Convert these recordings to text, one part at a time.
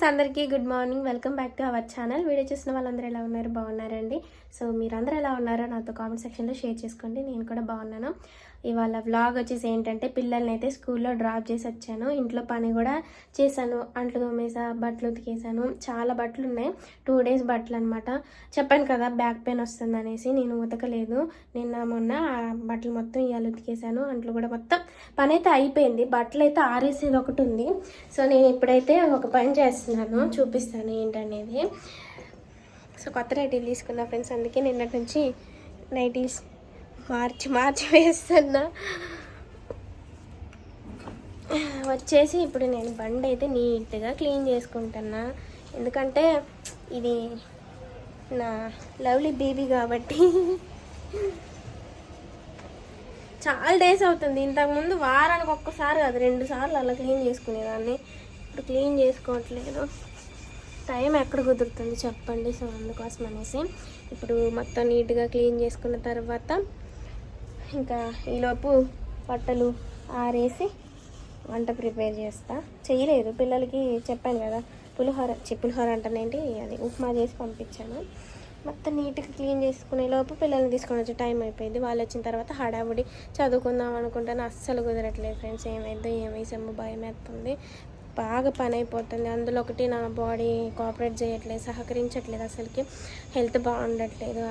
Friends అందరికీ good morning. Welcome back to our channel. Video చూసిన వాళ్ళందరూ ఎలా ఉన్నారు? బాగున్నారండి? సో మీరందరూ ఎలా ఉన్నారో నాతో కామెంట్ సెక్షన్లో షేర్ చేసుకోండి. నేను కూడా బాగున్నాను. ఇవాళ వ్లాగ్ వచ్చేసి ఏంటంటే పిల్లల్ని అయితే స్కూల్లో డ్రాప్ చేసి వచ్చాను. ఇంట్లో పని కూడా చేశాను. అంట్లు తోమేసా బట్టలు ఉతికేసాను చాలా బట్టలు ఉన్నాయి. టూ డేస్ బట్టలు అనమాట చెప్పాను కదా బ్యాక్ పెయిన్ వస్తుంది అనేసి నేను ఉతకలేదు. నిన్న మొన్న ఆ బట్టలు మొత్తం ఇవాళ ఉతికేసాను అంట్లు కూడా మొత్తం పని అయితే అయిపోయింది. బట్టలు అయితే ఆరేసేది ఒకటి ఉంది. సో నేను ఇప్పుడైతే ఒక పని చేస్తున్నాను. చూపిస్తాను ఏంటనేది. సో కొత్త నైటీలు తీసుకున్నా ఫ్రెండ్స్ అందుకే నిన్నటి నుంచి నైటీస్ మార్చి మార్చి వేస్తున్నా. వచ్చేసి ఇప్పుడు నేను బండి అయితే నీట్గా క్లీన్ చేసుకుంటున్నా. ఎందుకంటే ఇది నా లవ్లీ బేబీ కాబట్టి చాలా డేస్ అవుతుంది. ఇంతకుముందు వారానికి ఒక్కసారి కాదు రెండు సార్లు అలా క్లీన్ చేసుకునేదాన్ని. ఇప్పుడు క్లీన్ చేసుకోవట్లేదు. టైం ఎక్కడ కుదురుతుంది చెప్పండి సో అందుకోసం అనేసి. ఇప్పుడు మొత్తం నీట్గా క్లీన్ చేసుకున్న తర్వాత ఇంకా ఈలోపు బట్టలు ఆరేసి వంట ప్రిపేర్ చేస్తా. చేయలేదు పిల్లలకి చెప్పాను కదా పులిహోర చి పులిహోర అంటానేంటి అది ఉప్మా చేసి పంపించాను. మొత్తం నీట్గా క్లీన్ చేసుకునే లోపు పిల్లల్ని తీసుకొని వచ్చే టైం అయిపోయింది. వాళ్ళు వచ్చిన తర్వాత హడావుడి చదువుకుందాం అనుకుంటాను. అస్సలు కుదరట్లేదు ఫ్రెండ్స్. ఏమైందో ఏమైసమ్మ భయం వేస్తుంది బాగా పని అయిపోతుంది. అందులో ఒకటి నా బాడీ కోఆపరేట్ చేయట్లేదు సహకరించట్లేదు అసలుకి. హెల్త్ బాగుండట్లేదు.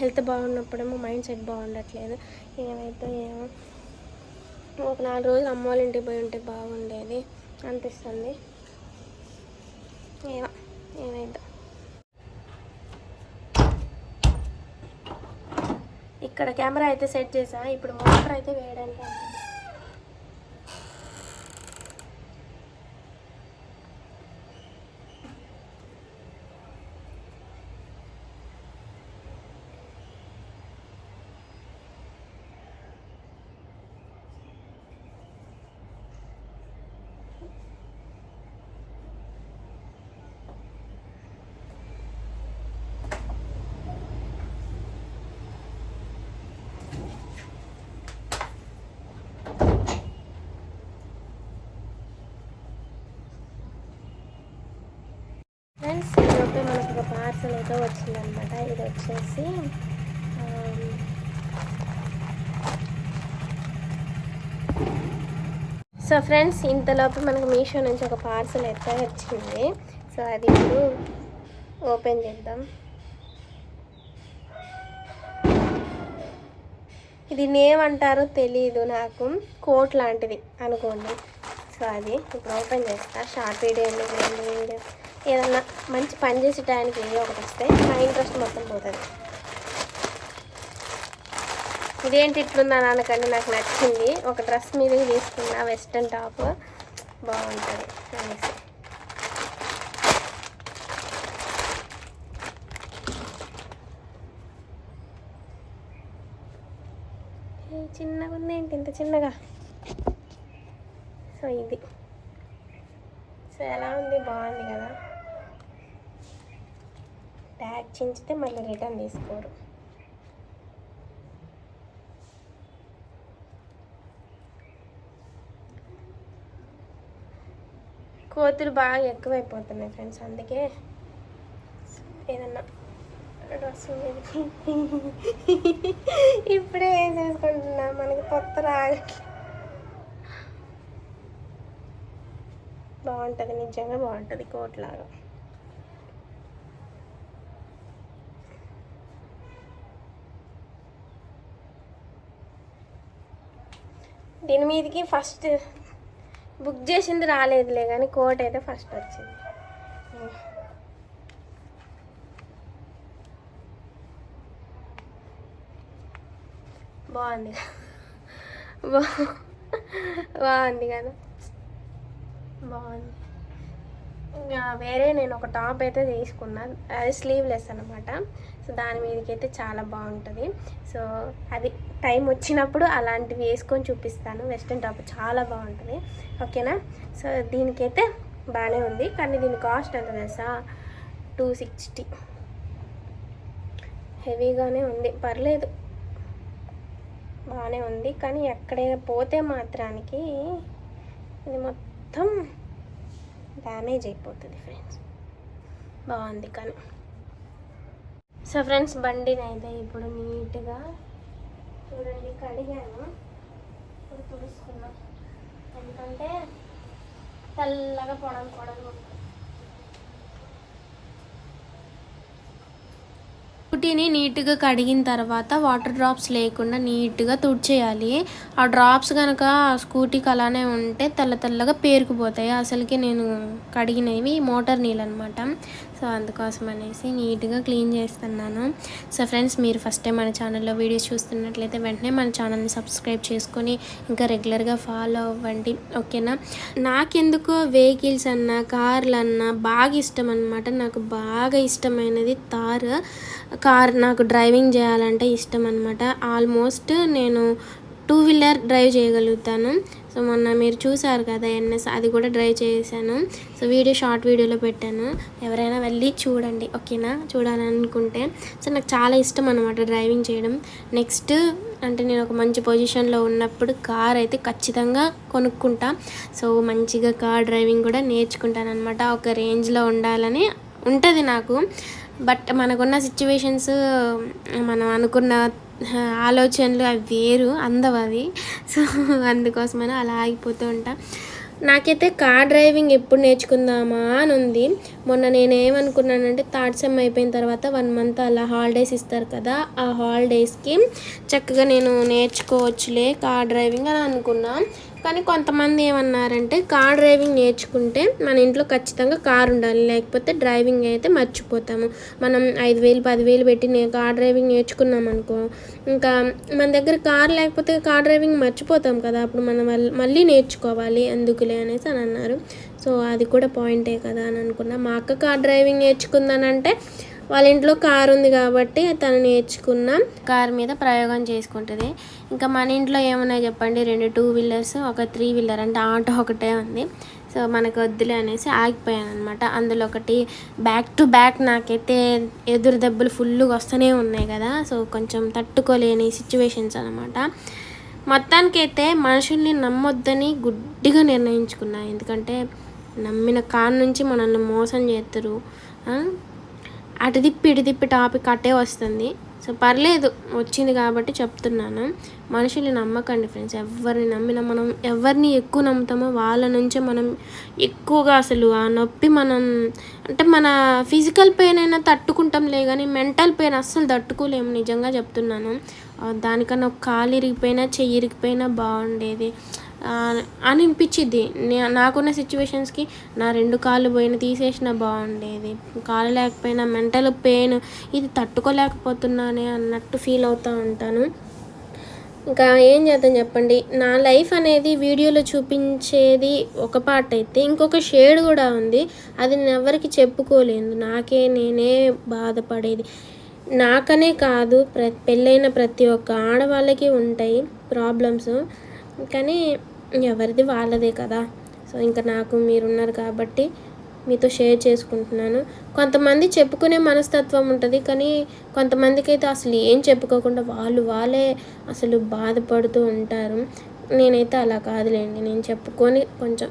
హెల్త్ బాగున్నప్పుడేమో మైండ్ సెట్ బాగుండట్లేదు. ఏమైతే ఏమో. ఒక నాలుగు రోజులు అమ్మ వాళ్ళ ఇంటికి పోయి ఉంటే బాగుండేది అనిపిస్తుంది. ఏమో ఏమైందో. ఇక్కడ కెమెరా అయితే సెట్ చేసా. ఇప్పుడు మోటార్ అయితే వేయడానికి అయితే మనకు ఒక పార్సల్ అయితే వచ్చిందనమాట ఇది వచ్చేసి సో ఫ్రెండ్స్ ఇంతలోపు మనకు మీషో నుంచి ఒక పార్సల్ అయితే వచ్చింది. సో అది ఇప్పుడు ఓపెన్ చేద్దాం. ఇది నేమంటారో తెలీదు తెలియదు నాకు. కోట్ లాంటిది అనుకోండి. సో అది ఇప్పుడు ఓపెన్ చేస్తా. షార్ట్ వీడియో వీడియో ఏదన్నా మంచి పని చేసే టైంకి ఏదో ఒకటి వస్తే నా ఇంట్రెస్ట్ మొత్తం పోతుంది. ఇదేంటి ఇట్లుందా నాన్నకండి నాకు నచ్చింది. ఒక డ్రెస్ మీద తీసుకున్న వెస్ట్రన్ టాప్. బాగుంటుంది అనేసి. చిన్నగా ఉంది ఏంటి? ఇంత చిన్నగా? సో ఇది. సో ఎలా ఉంది? బాగుంది కదా? ట్యాగ్ చించితే మళ్ళీ రిటర్న్ తీసుకోరు. కోతులు బాగా ఎక్కువైపోతున్నాయి ఫ్రెండ్స్ అందుకే ఏదన్నా ఇప్పుడే ఏం చేసుకుంటున్నా? మనకి కొత్త రాగట్లేదు బాగుంటుంది నిజంగా బాగుంటుంది కోట్లాగా. దీని మీదకి ఫస్ట్ బుక్ చేసింది రాలేదులే కానీ కోట్ అయితే ఫస్ట్ వచ్చింది. బాగుంది. బాగుంది కదా. బాగుంది. ఇంకా వేరే నేను ఒక టాప్ అయితే తీసుకున్నాను అది స్లీవ్లెస్ అనమాట సో దాని మీదకి అయితే చాలా బాగుంటుంది. సో అది టైం వచ్చినప్పుడు అలాంటివి వేసుకొని చూపిస్తాను. వెస్ట్రన్ టాప్ చాలా బాగుంటుంది. ఓకేనా? సో దీనికైతే బాగానే ఉంది. కానీ దీని కాస్ట్ ఎంత తెలుసా? Two sixty. హెవీగానే ఉంది. పర్లేదు. బాగానే ఉంది. కానీ ఎక్కడైనా పోతే మాత్రానికి ఇది మొత్తం డ్యామేజ్ అయిపోతుంది ఫ్రెండ్స్. బాగుంది కానీ. సో ఫ్రెండ్స్ బండిని అయితే ఇప్పుడు నీట్గా చూడండి కడిగాను. ఇప్పుడు తుడుచుకున్నాం ఎందుకంటే తెల్లగా పొడలు పొడలు స్కూటీని నీట్గా కడిగిన తర్వాత వాటర్ డ్రాప్స్ లేకుండా నీట్గా తుడిచేయాలి. ఆ డ్రాప్స్ కనుక స్కూటీకి అలానే ఉంటే తెల్ల తెల్లగా పేరుకుపోతాయి. అసలుకి నేను కడిగినవి మోటార్ నీళ్ళు అనమాట సో అందుకోసం అనేసి నీట్గా క్లీన్ చేస్తున్నాను. సో ఫ్రెండ్స్ మీరు ఫస్ట్ టైం మన ఛానల్లో వీడియోస్ చూస్తున్నట్లయితే వెంటనే మన ఛానల్ని సబ్స్క్రైబ్ చేసుకొని ఇంకా రెగ్యులర్గా ఫాలో అవ్వండి. ఓకేనా? నాకెందుకో వెహికల్స్ అన్నా కార్లు అన్నా బాగా ఇష్టం అనమాట నాకు బాగా ఇష్టమైనది తార్. కార్ నాకు డ్రైవింగ్ చేయాలంటే ఇష్టం అనమాట ఆల్మోస్ట్ నేను టూ వీలర్ డ్రైవ్ చేయగలుగుతాను. సో మొన్న మీరు చూసారు కదా ఎన్ఎస్ అది కూడా డ్రైవ్ చేశాను. సో వీడియో షార్ట్ వీడియోలో పెట్టాను. ఎవరైనా వెళ్ళి చూడండి ఓకేనా? చూడాలనుకుంటే. సో నాకు చాలా ఇష్టం అనమాట డ్రైవింగ్ చేయడం. నెక్స్ట్ అంటే నేను ఒక మంచి పొజిషన్లో ఉన్నప్పుడు కార్ అయితే ఖచ్చితంగా కొనుక్కుంటా. సో మంచిగా కార్ డ్రైవింగ్ కూడా నేర్చుకుంటాను అనమాట ఒక రేంజ్లో ఉండాలని ఉంటుంది నాకు. బట్ మనకున్న సిచ్యువేషన్స్ మనం అనుకున్న ఆలోచనలు అవి వేరు అందవు అవి. సో అందుకోసమని అలా ఆగిపోతూ ఉంటా. నాకైతే కార్ డ్రైవింగ్ ఎప్పుడు నేర్చుకుందామా అని ఉంది. మొన్న నేను ఏమనుకున్నానంటే థర్డ్ సెమ్ అయిపోయిన తర్వాత వన్ మంత్ అలా హాలిడేస్ ఇస్తారు కదా ఆ హాలిడేస్కి చక్కగా నేను నేర్చుకోవచ్చులే కార్ డ్రైవింగ్ అని అనుకున్నాను కానీ కొంతమంది ఏమన్నారంటే కార్ డ్రైవింగ్ నేర్చుకుంటే మన ఇంట్లో ఖచ్చితంగా కార్ ఉండాలి. లేకపోతే డ్రైవింగ్ అయితే మర్చిపోతాము. మనం ఐదు వేలు పదివేలు పెట్టి నే కార్ డ్రైవింగ్ నేర్చుకున్నాం అనుకో ఇంకా మన దగ్గర కార్ లేకపోతే కార్ డ్రైవింగ్ మర్చిపోతాం కదా. అప్పుడు మనం మళ్ళీ నేర్చుకోవాలి. ఎందుకులే అనేసి అని అన్నారు. సో అది కూడా పాయింటే కదా అని అనుకున్నా. మా అక్క కార్ డ్రైవింగ్ నేర్చుకుందానంటే వాళ్ళ ఇంట్లో కారు ఉంది కాబట్టి తను నేర్చుకున్న. కార్ మీద ప్రయోగం చేసుకుంటుంది. ఇంకా మన ఇంట్లో ఏమున్నాయి చెప్పండి? రెండు టూ వీలర్స్ ఒక త్రీ వీలర్ అంటే ఆటో ఒకటే ఉంది. సో మనకు వద్దులే అనేసి ఆగిపోయాను అనమాట అందులో ఒకటి బ్యాక్ టు బ్యాక్ నాకైతే ఎదురు దెబ్బలు ఫుల్గా వస్తూనే ఉన్నాయి కదా. సో కొంచెం తట్టుకోలేని సిచ్యువేషన్స్ అనమాట మొత్తానికైతే మనుషుల్ని నమ్మొద్దని గుడ్డిగా నిర్ణయించుకున్నా. ఎందుకంటే నమ్మిన కాడ నుంచి మనల్ని మోసం చేస్తారు. అటు తిప్పి ఇటు తిప్పి టాపిక్ అట్టే వస్తుంది. సో పర్లేదు వచ్చింది కాబట్టి చెప్తున్నాను. మనుషుల్ని నమ్మకండి ఫ్రెండ్స్. ఎవరిని నమ్మిన మనం ఎవరిని ఎక్కువ నమ్ముతామో వాళ్ళ నుంచే మనం ఎక్కువగా అసలు ఆ నొప్పి మనం అంటే మన ఫిజికల్ పెయిన్ అయినా తట్టుకుంటాంలే కానీ మెంటల్ పెయిన్ అస్సలు తట్టుకోలేము. నిజంగా చెప్తున్నాను. దానికన్నా ఒక కాలు ఇరిగిపోయినా చెయ్యి ఇరిగిపోయినా బాగుండేది. అని అనిపించిద్ది. నాకున్న సిచ్యువేషన్స్కి నా రెండు కాళ్ళు పోయిన తీసేసిన బాగుండేది. కాలు లేకపోయినా మెంటల్ పెయిన్ ఇది తట్టుకోలేకపోతున్నానే అన్నట్టు ఫీల్ అవుతూ ఉంటాను. ఇంకా ఏం చేద్దాం చెప్పండి? నా లైఫ్ అనేది వీడియోలో చూపించేది ఒక పార్ట్ అయితే ఇంకొక షేడ్ కూడా ఉంది. అది నేను ఎవరికి చెప్పుకోలేదు. నాకే నేనే బాధపడేది. నాకనే కాదు ప్ర పెళ్ళైన ప్రతి ఒక్క ఆడవాళ్ళకి ఉంటాయి ప్రాబ్లమ్స్ కానీ ఎవరిది వాళ్ళదే కదా. సో ఇంకా నాకు మీరున్నారు కాబట్టి మీతో షేర్ చేసుకుంటున్నాను. కొంతమంది చెప్పుకునే మనస్తత్వం ఉంటుంది కానీ కొంతమందికి అయితే అసలు ఏం చెప్పుకోకుండా వాళ్ళు వాళ్ళే అసలు బాధపడుతూ ఉంటారు. నేనైతే అలా కాదులేండి. నేను చెప్పుకొని కొంచెం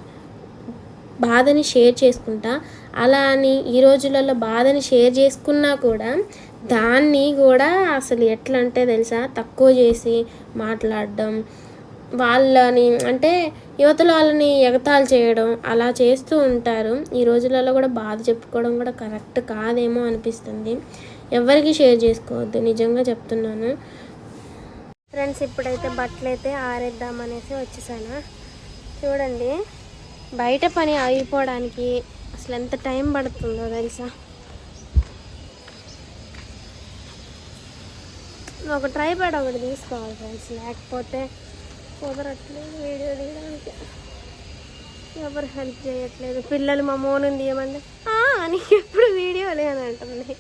బాధని షేర్ చేసుకుంటా. అలా అని ఈ రోజులలో బాధని షేర్ చేసుకున్నా కూడా దాన్ని కూడా అసలు ఎట్లా అంటే తెలుసా? తక్కువ చేసి మాట్లాడడం వాళ్ళని అంటే యువతలు వాళ్ళని ఎగతాళి చేయడం అలా చేస్తూ ఉంటారు. ఈ రోజులలో కూడా బాధ చెప్పుకోవడం కూడా కరెక్ట్ కాదేమో అనిపిస్తుంది. ఎవరికి షేర్ చేసుకోవద్దు. నిజంగా చెప్తున్నాను. ఫ్రెండ్స్ ఇప్పుడైతే బట్టలు అయితే ఆరేద్దామనేసి వచ్చేసాను. చూడండి బయట పని అయిపోవడానికి అసలు ఎంత టైం పడుతుందో తెలుసా? ఒక ట్రైపాడ్ ఒకటి తీసుకోవాలి ఫ్రెండ్స్. లేకపోతే కుదరట్లేదు వీడియో తీయడానికి. ఎవరు హెల్ప్ చేయట్లేదు. పిల్లలు మా మోనుంది తీయమంటే నీకు ఎప్పుడు వీడియో లేని అంటుంది.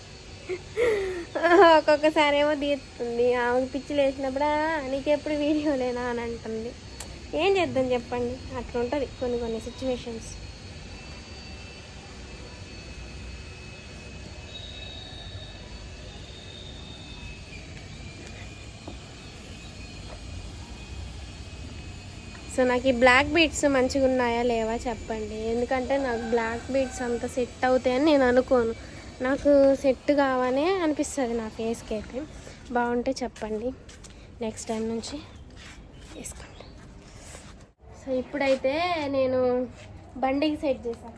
ఒక్కొక్కసారి ఏమో తీస్తుంది. ఆమెకు పిచ్చి లేచినప్పుడు నీకు ఎప్పుడు వీడియో లేనా అని అంటుంది. ఏం చేద్దాం చెప్పండి. అట్లా ఉంటుంది కొన్ని కొన్ని సిచ్యువేషన్స్ సో నాకు ఈ బ్లాక్ బీట్స్ మంచిగా ఉన్నాయా లేవా చెప్పండి. ఎందుకంటే నాకు బ్లాక్ బీట్స్ అంత సెట్ అవుతాయని నేను అనుకోను. నాకు సెట్ కావనే అనిపిస్తుంది నా ఫేస్కి అయితే. బాగుంటే చెప్పండి. నెక్స్ట్ టైం నుంచి వేసుకోండి. సో ఇప్పుడైతే నేను బండికి సెట్ చేశాను.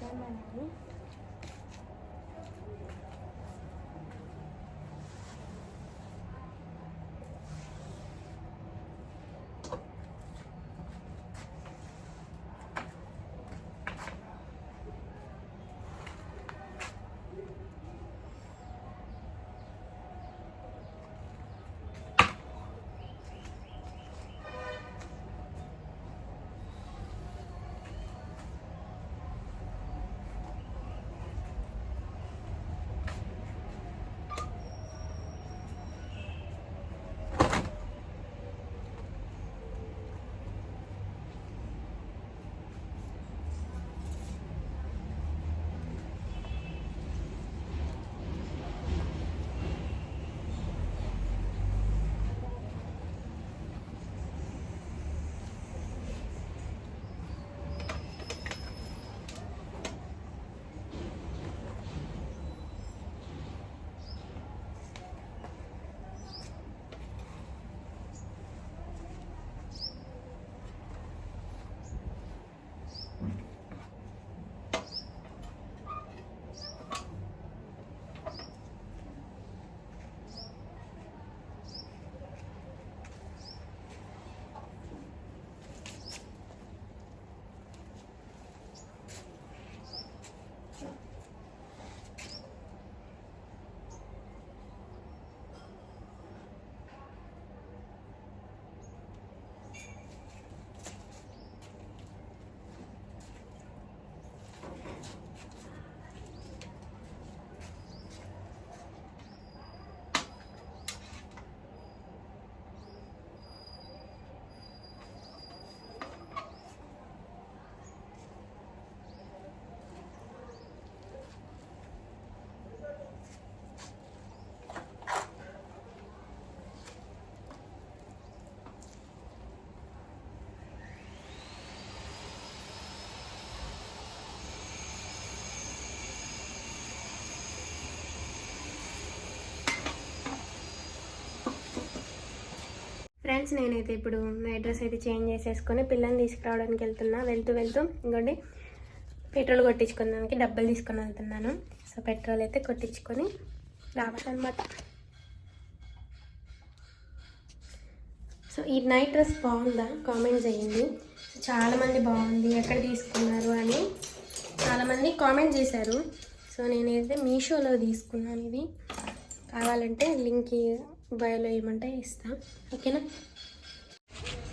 ఫ్రెండ్స్ నేనైతే ఇప్పుడు నైట్ డ్రెస్ అయితే చేంజ్ చేసేసుకొని పిల్లని తీసుకురావడానికి వెళ్తున్నా. వెళ్తూ వెళ్తూ ఇంకోండి పెట్రోల్ కొట్టించుకోవడానికి డబ్బులు తీసుకొని వెళ్తున్నాను. సో పెట్రోల్ అయితే కొట్టించుకొని రావాలన్నమాట. సో ఈ నైట్ డ్రెస్ బాగుందా? కామెంట్ చేయండి. సో చాలామంది బాగుంది ఎక్కడ తీసుకున్నారు అని చాలామంది కామెంట్ చేశారు. సో నేనైతే మీషోలో తీసుకున్నాను ఇది. కావాలంటే లింక్ బయోలో ఏమంటే ఇస్తా. ఓకేనా?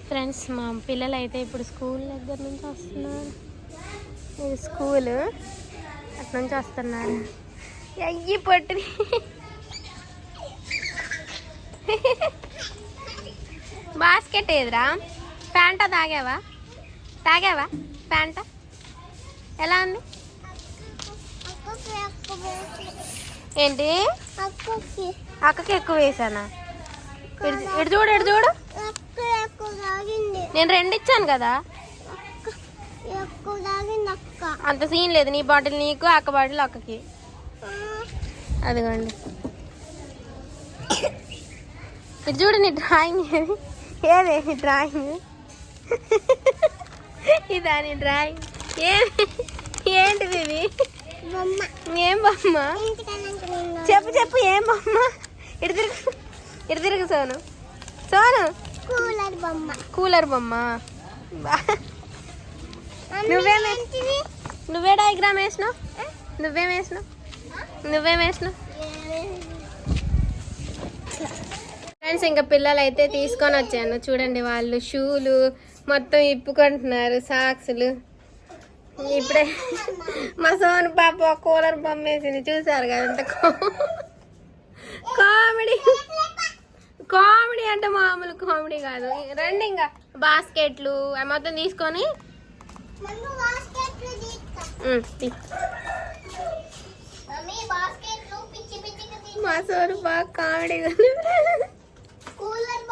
ఫ్రెండ్స్ మా పిల్లలు అయితే ఇప్పుడు స్కూల్ దగ్గర నుంచి వస్తున్నారు. ఇది స్కూల్ అటు నుంచి వస్తున్నారు. అయ్యి పట్టి. బాస్కెట్ ఏదిరా? ప్యాంటా తాగావా? తాగావా? ప్యాంటా? ఎలా ఉంది? ఏంటి? అక్కకి. ఎక్కువ వేసానా? ఇటు చూడు ఇటు చూడు. నేను రెండు ఇచ్చాను కదా. అంత సీన్ లేదు. నీ బాటిల్ నీకు అక్క బాటిల్ అక్కకి. అదిగోండి. ఇటు చూడు నీ డ్రాయింగ్ ఏది? ఏదే నీ డ్రాయింగ్? ఇదా నీ డ్రాయింగ్? ఏది? ఏంటిది ఇది? ఏం బొమ్మ? చెప్పు చెప్పు ఏం బొమ్మ? ఇటు తిరుగు. ఇటు తిరుగు సోను. సోను. కూలర్ బొమ్మ. కూలర్ బొమ్మ? ఏంటిది? నువ్వే డయాగ్రామ్ వేసినావు? నువ్వేం వేసినావు? నువ్వేం వేసినావు? ఫ్రెండ్స్ ఇంకా పిల్లలు అయితే తీసుకొని వచ్చాను. చూడండి వాళ్ళు షూలు మొత్తం ఇప్పుకుంటున్నారు సాక్స్లు. ఇప్పుడే మా సోను పాప కూలర్ బొమ్మేసింది చూసారు కదా ఎంత కామెడీ. కామెడీ అంటే మామూలు కామెడీ కాదు. రండి ఇంకా బాస్కెట్లు అవి మొత్తం తీసుకొని. మా సోను బాగా కామెడీ కూలర్